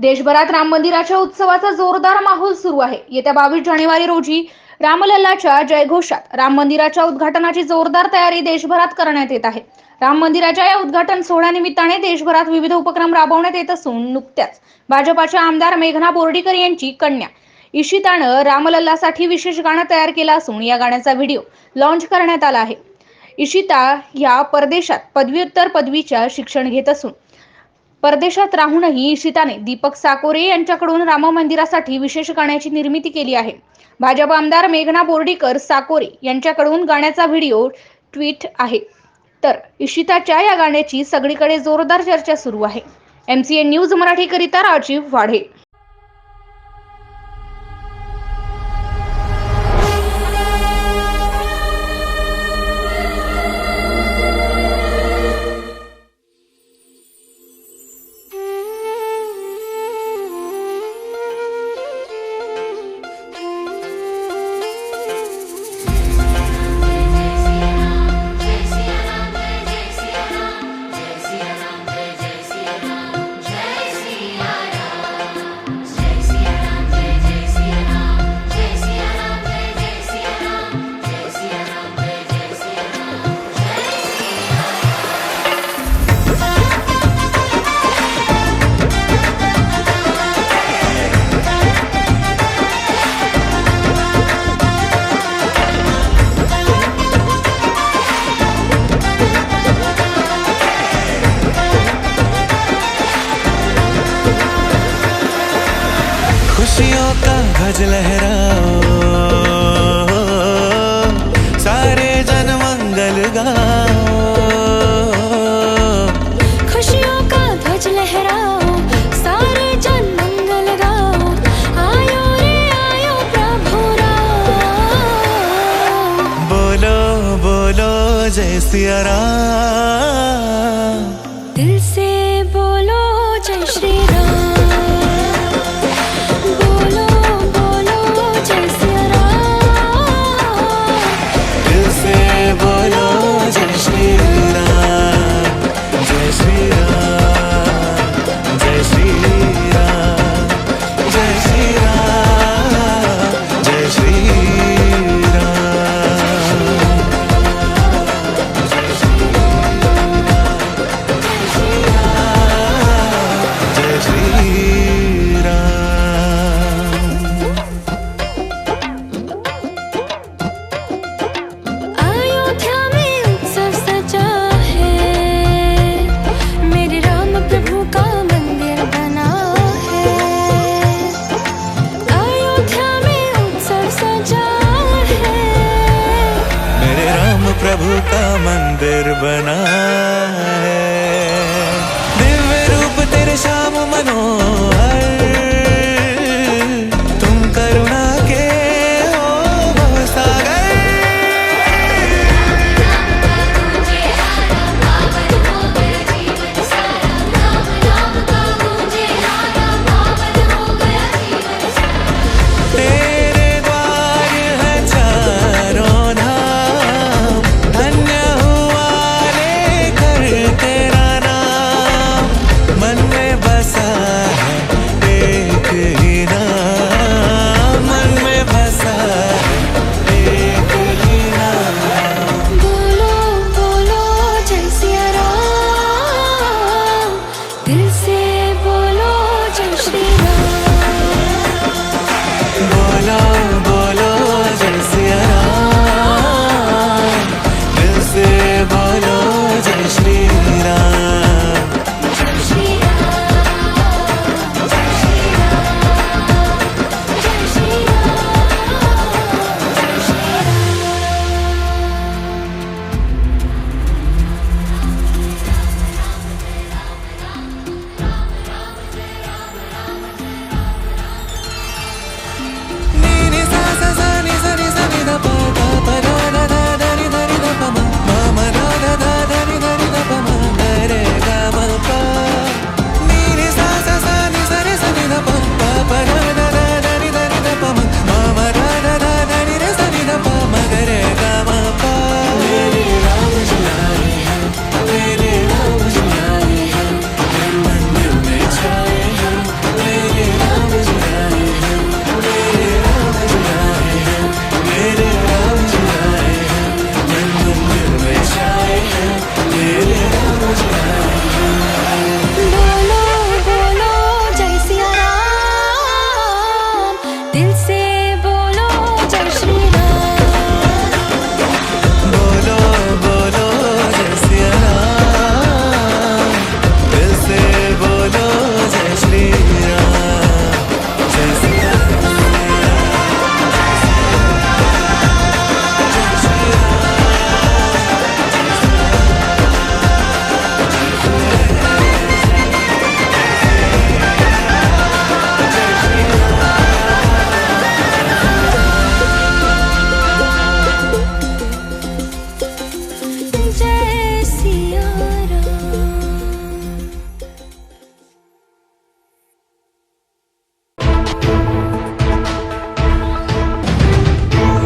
देशभरात राम मंदिराच्या उत्सवाचा जोरदार माहोल सुरू आहे. येत्या बावीस जानेवारी रोजी रामलल्लाच्या जयघोषात राम मंदिराच्या उद्घाटनाची जोरदार तयारी देशभरात करण्यात येत आहे. राम मंदिराच्या या उद्घाटन सोहळ्यानिमित्ताने देशभरात विविध उपक्रम राबवण्यात येत असून नुकत्याच भाजपाच्या आमदार मेघना बोर्डीकर यांची कन्या इशितानं रामलल्लासाठी विशेष गाणं तयार केलं असून या गाण्याचा व्हिडिओ लॉन्च करण्यात आला आहे. इशिता या परदेशात पदव्युत्तर पदवीच्या शिक्षण घेत असून परदेशात राहूनही इशिताने दीपक साकोरे यांच्याकडून राम मंदिरासाठी विशेष गाण्याची निर्मिती केली आहे. भाजप आमदार मेघना बोर्डीकर साकोरे यांच्याकडून गाण्याचा व्हिडिओ ट्विट आहे. तर इशिताच्या या गाण्याची सगळीकडे जोरदार चर्चा सुरू आहे. एमसीएन न्यूज मराठीकरिता राजीव वाढे. आज लहराओ। सारे जन मंगल गाओ। खुशियों का ध्वज लहराओ सारे जन मंगल गाओ। आयो रे आयो प्रभु बोलो बोलो जय सिया दिल से प्रभु का मंदिर बना है। दिव्य रूप तेरे श्याम मनोहर